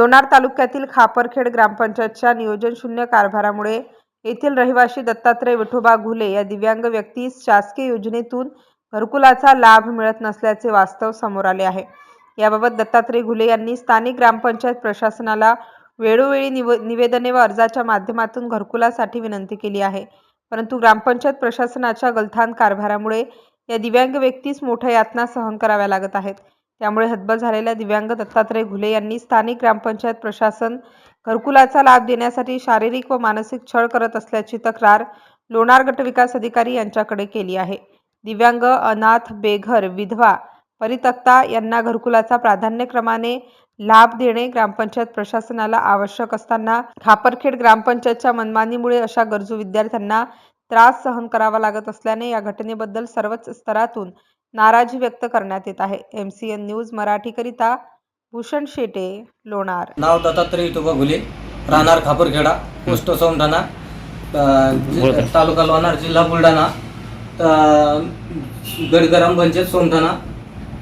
लोणार तालुक्यातील खापरखेड ग्रामपंचायतच्या नियोजन शून्य कारभारामुळे येथील रहिवासी दत्तात्रय विठोबा घुले या दिव्यांग व्यक्तीस शासकीय योजनेतून घरकुलाचा लाभ मिळत नसल्याचे वास्तव समोर आले आहे. याबाबत दत्तात्रय घुले यांनी स्थानिक ग्रामपंचायत प्रशासनाला वेळोवेळी निव निवेदने व अर्जाच्या माध्यमातून घरकुलासाठी विनंती केली आहे. परंतु ग्रामपंचायत प्रशासनाच्या गलथान कारभारामुळे या दिव्यांग व्यक्तीस मोठ्या यातना सहन कराव्या लागत आहेत. त्यामुळे हतबल झालेल्या दिव्यांग दत्तात्रय घुले यांनी स्थानिक ग्रामपंचायत प्रशासन घरकुलाचा लाभ देण्यासाठी शारीरिक व मानसिक छळ करत असल्याची तक्रार लोणार गटविकास अधिकारी यांच्याकडे केली आहे. दिव्यांग अनाथ बेघर विधवा परितक्ता यांना घरकुलाचा प्राधान्यक्रमाने लाभ देणे ग्रामपंचायत प्रशासनाला आवश्यक असताना खापरखेड ग्रामपंचायतच्या मनमानीमुळे अशा गरजू विद्यार्थ्यांना त्रास सहन करावा लागत असल्याने या घटनेबद्दल सर्वच स्तरातून नाराजी व्यक्त करण्यात येत आहे. एम सी एन न्यूज मराठीकरिता भूषण शेटे लोणार. नाव दत्तात्रय विठोबा घुले राहणार खापरखेडा पोस्ट सौंढाणा अ, जि- तालुका लोणार जिल्हा बुलढाणा अ, गड ग्रामपंचायत सोमठाणा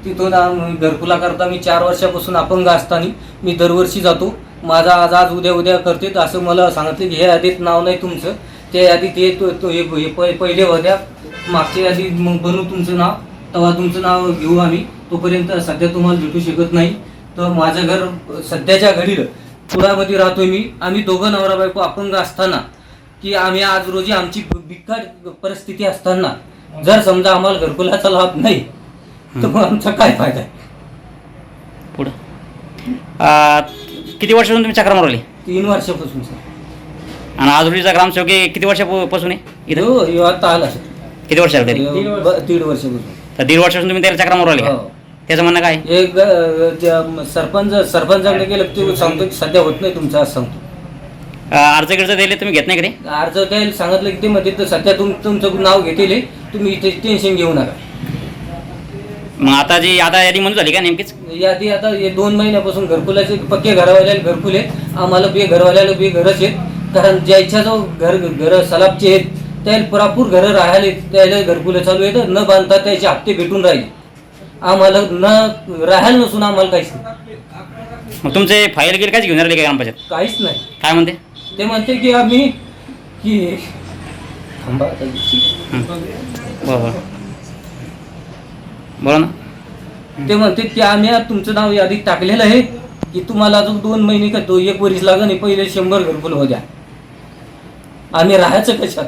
तिथून आम- घरकुला करता मी चार वर्षापासून अपंग असताना मी दरवर्षी जातो. माझा आज आज उद्या उद्या करते असं मला सांगितले की हे यादीत नाव नाही तुमचं. त्या यादीत हे तो तो- हे हे प- पहिले होत्या. मागच्या यादीत मग बनवू तुमचं नाव. तेव्हा तुमचं नाव घेऊ आम्ही. तोपर्यंत सध्या तुम्हाला भेटू शकत नाही. तर माझं घर सध्याच्या घडीला. पुरामध्ये राहतोय मी. आम्ही दोघं नवरा बायको अपंग असताना की आम्ही आज रोजी आमची बिकट परिस्थिती असताना जर समजा आम्हाला घरकुलाचा लाभ नाही तर मग आमचा काय फायदा आहे? पुढं. आ, किती वर्षापासून तुम्ही चक्रा मारवली तीन वर्षापासून सर. आणि आजुरीचा ग्रामसेवक हे किती वर्षापासून आहे? इथं? हो आता आला सर. किती वर्ष झाले तरी? ह्यो ब- दीड वर्षापासून. तर दीड वर्षापासून तुम्ही त्याला चक्रा मारवली का? हो. त्याचं म्हणणं काय? एक अ, ज्या- सरपंच सरपंचाकडे गेलं की ते सांगतो की सध्या होत नाही तुमचं असं सांगतो. अर्ज गिर्ज दिले तुम्ही घेत नाही कधी अर्ज द्यायला सांगितलं की ते म्हणते तर सध्या तुम तुमचं नाव घेतले तुम्ही इथे टेन्शन घेऊ नका. मग आता जी आता यादी मंजूर झाली का नेमकीच? यादी आता हे दोन महिन्यापासून घरकुलाचे पक्के घरवाल्याला घरकुल आम्हाला बे घरवाल्याला बे घरच आहेत. कारण ज्याच्या जो घर घर सलाबचे आहेत त्याला पुरापूर घरं राहायला आहेत, त्याला घरकुलं चालू आहेत. न बांधता त्याचे हप्ते भेटून राहिले. आम्हाला न राहायला नसून आम्हाला काहीच नाही. मग तुमचे फाईल गेले कायच घेऊन राहिले का ग्रामपंचायत? काहीच नाही. काय म्हणते? ते म्हणते की आम्ही की थांबा आता. बरोबर बोला ना. ते म्हणते की आम्ही आज तुमचं नाव यादीत टाकलेलं आहे की तुम्हाला अजून दोन महिने का तो एक वरीस लागन हे पहिले शंभर घरकुल हो द्या. आम्ही राहायचं कशात?